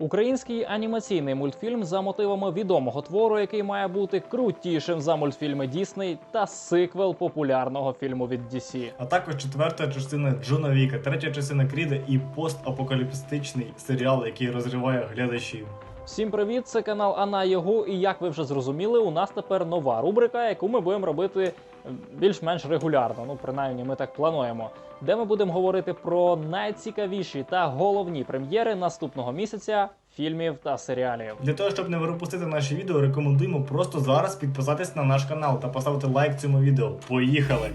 Український анімаційний мультфільм за мотивами відомого твору, який має бути крутішим за мультфільми Дісней, та сиквел популярного фільму від DC. А також четверта частина Джона Віка, третя частина Кріда і постапокаліптичний серіал, який розриває глядачів. Всім привіт! Це канал Ана Йогу. І як ви вже зрозуміли, у нас тепер нова рубрика, яку ми будемо робити е, більш-менш регулярно. Ну, принаймні, ми так плануємо. Де ми будемо говорити про найцікавіші та головні прем'єри наступного місяця фільмів та серіалів. Для того, щоб не пропустити наші відео, рекомендуємо просто зараз підписатись на наш канал та поставити лайк цьому відео. Поїхали!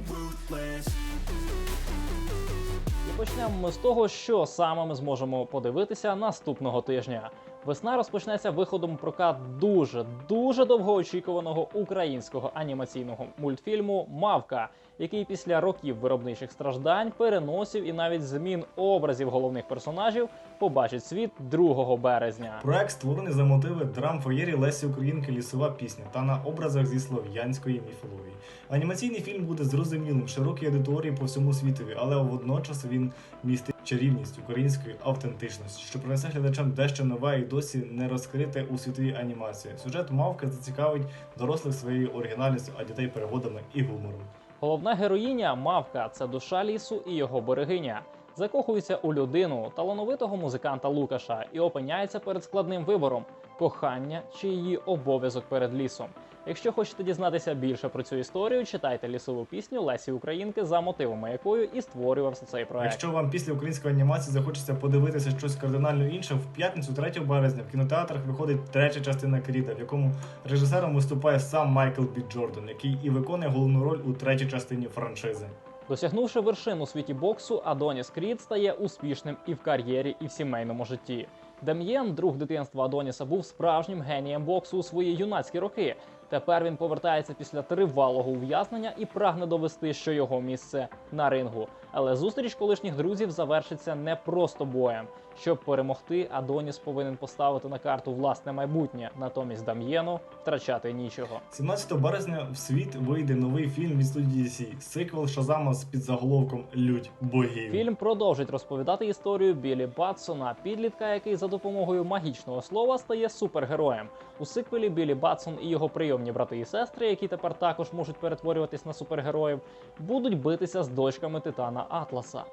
І почнемо ми з того, що саме ми зможемо подивитися наступного тижня. Весна розпочнеться виходом прокат дуже дуже довгоочікуваного українського анімаційного мультфільму Мавка, який після років виробничих страждань, переносів і навіть змін образів головних персонажів побачить світ 2 березня. Проект створений за мотиви драм феєрі Лесі Українки Лісова пісня та на образах зі слов'янської міфології. Анімаційний фільм буде зрозумілим широкій аудиторії по всьому світові, але водночас він містить чарівність української автентичності, що принесе глядачам дещо нове і досі не розкрите у світовій анімації. Сюжет мавки зацікавить дорослих своєю оригінальністю, а дітей переводами і гумором. Головна героїня Мавка це душа лісу і його берегиня. Закохується у людину, талановитого музиканта Лукаша, і опиняється перед складним вибором кохання чи її обов'язок перед лісом. Якщо хочете дізнатися більше про цю історію, читайте лісову пісню Лесі Українки, за мотивами якою і створювався цей проект. Якщо вам після української анімації захочеться подивитися щось кардинально інше, в п'ятницю 3 березня в кінотеатрах виходить третя частина Кріда, в якому режисером виступає сам Майкл Бі Джордан, який і виконує головну роль у третій частині франшизи. Досягнувши вершин у світі боксу, Адоніс Крід стає успішним і в кар'єрі, і в сімейному житті. Дем'єн, друг дитинства Адоніса, був справжнім генієм боксу у свої юнацькі роки. Тепер він повертається після тривалого ув'язнення і прагне довести, що його місце на рингу. Але зустріч колишніх друзів завершиться не просто боєм. Щоб перемогти, Адоніс повинен поставити на карту власне майбутнє. Натомість Дам'єну втрачати нічого. 17 березня в світ вийде новий фільм від студії DC, сиквел Шазама з підзаголовком Лють богів. Фільм продовжить розповідати історію Білі Батсона, підлітка, який за допомогою магічного слова стає супергероєм. У сиквелі Білі Батсон і його прийомні брати і сестри, які тепер також можуть перетворюватись на супергероїв, будуть битися з дочками Титана Атласа.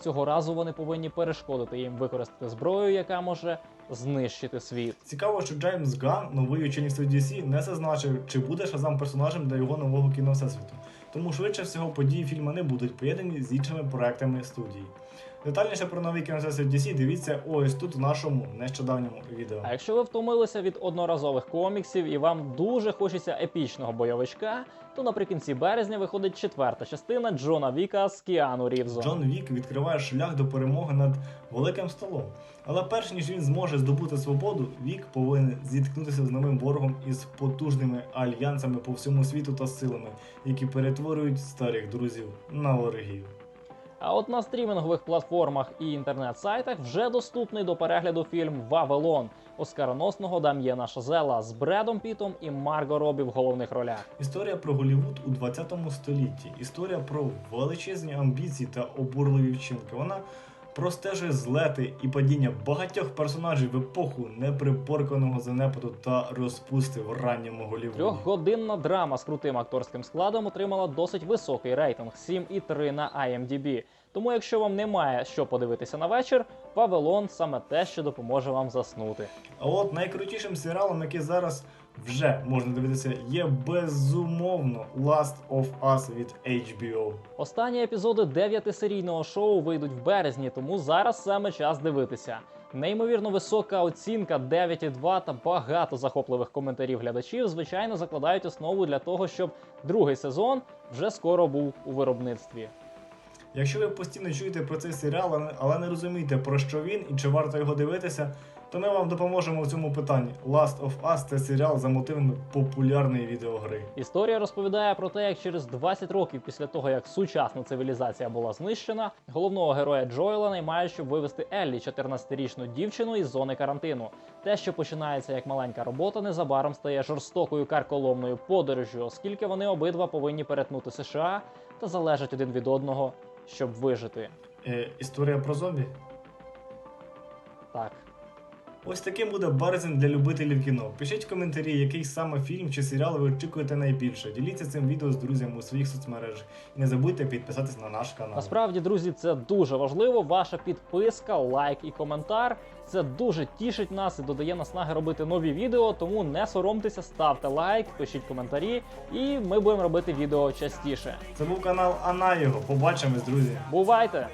Цього разу вони повинні перешкодити їм використати зброю, яка може знищити світ. Цікаво, що Джеймс Ган, новий учений студії DC, не зазначив, чи буде Шазам персонажем для його нового кіно всесвіту. Тому швидше всього події фільму не будуть поєднані з іншими проектами студії. Детальніше про новий кіносвіт DC дивіться ось тут у нашому нещодавньому відео. А якщо ви втомилися від одноразових коміксів і вам дуже хочеться епічного бойовичка, то наприкінці березня виходить четверта частина Джона Віка з Кіану Рівзом. Джон Вік відкриває шлях до перемоги над великим столом. Але перш ніж він зможе здобути свободу, Вік повинен зіткнутися з новим ворогом із потужними альянсами по всьому світу та силами, які перетворюють старих друзів на ворогів. А от на стрімінгових платформах і інтернет-сайтах вже доступний до перегляду фільм Вавилон оскароносного Дам'єна Шазела з Бредом Пітом і Марго Робі в головних ролях. Історія про Голівуд у 20 столітті. Історія про величезні амбіції та обурливі вчинки. Вона простежує злети і падіння багатьох персонажів в епоху неприпорканого занепаду та розпусти в ранньому Голівуді. Трьохгодинна драма з крутим акторським складом отримала досить високий рейтинг 7,3 на IMDb. Тому, якщо вам немає що подивитися на вечір, Вавилон саме те, що допоможе вам заснути. А от найкрутішим серіалом, який зараз вже можна дивитися, є безумовно Last of Us від HBO. Останні епізоди дев'ятисерійного шоу вийдуть в березні, тому зараз саме час дивитися. Неймовірно висока оцінка 9,2 та багато захопливих коментарів глядачів, звичайно, закладають основу для того, щоб другий сезон вже скоро був у виробництві. Якщо ви постійно чуєте про цей серіал, але- не розумієте про що він і чи варто його дивитися, то ми вам допоможемо у цьому питанні. Last of Us це серіал за мотивами популярної відеогри. Історія розповідає про те, як через 20 років після того, як сучасна цивілізація була знищена, головного героя Джоела наймають, щоб вивести Еллі, 14-річну дівчину із зони карантину. Те, що починається як маленька робота, незабаром стає жорстокою карколомною подорожжю, оскільки вони обидва повинні перетнути США та залежать один від одного, щоб вижити. Е, історія про зомбі. Так. Ось таким буде березень для любителів кіно. Пишіть в коментарі, який саме фільм чи серіал ви очікуєте найбільше. Діліться цим відео з друзями у своїх соцмережах. І не забудьте підписатись на наш канал. Насправді, друзі, це дуже важливо. Ваша підписка, лайк і коментар. Це дуже тішить нас і додає наснаги робити нові відео. Тому не соромтеся, ставте лайк, пишіть коментарі, і ми будемо робити відео частіше. Це був канал Анаєго. Побачимось, друзі. Бувайте!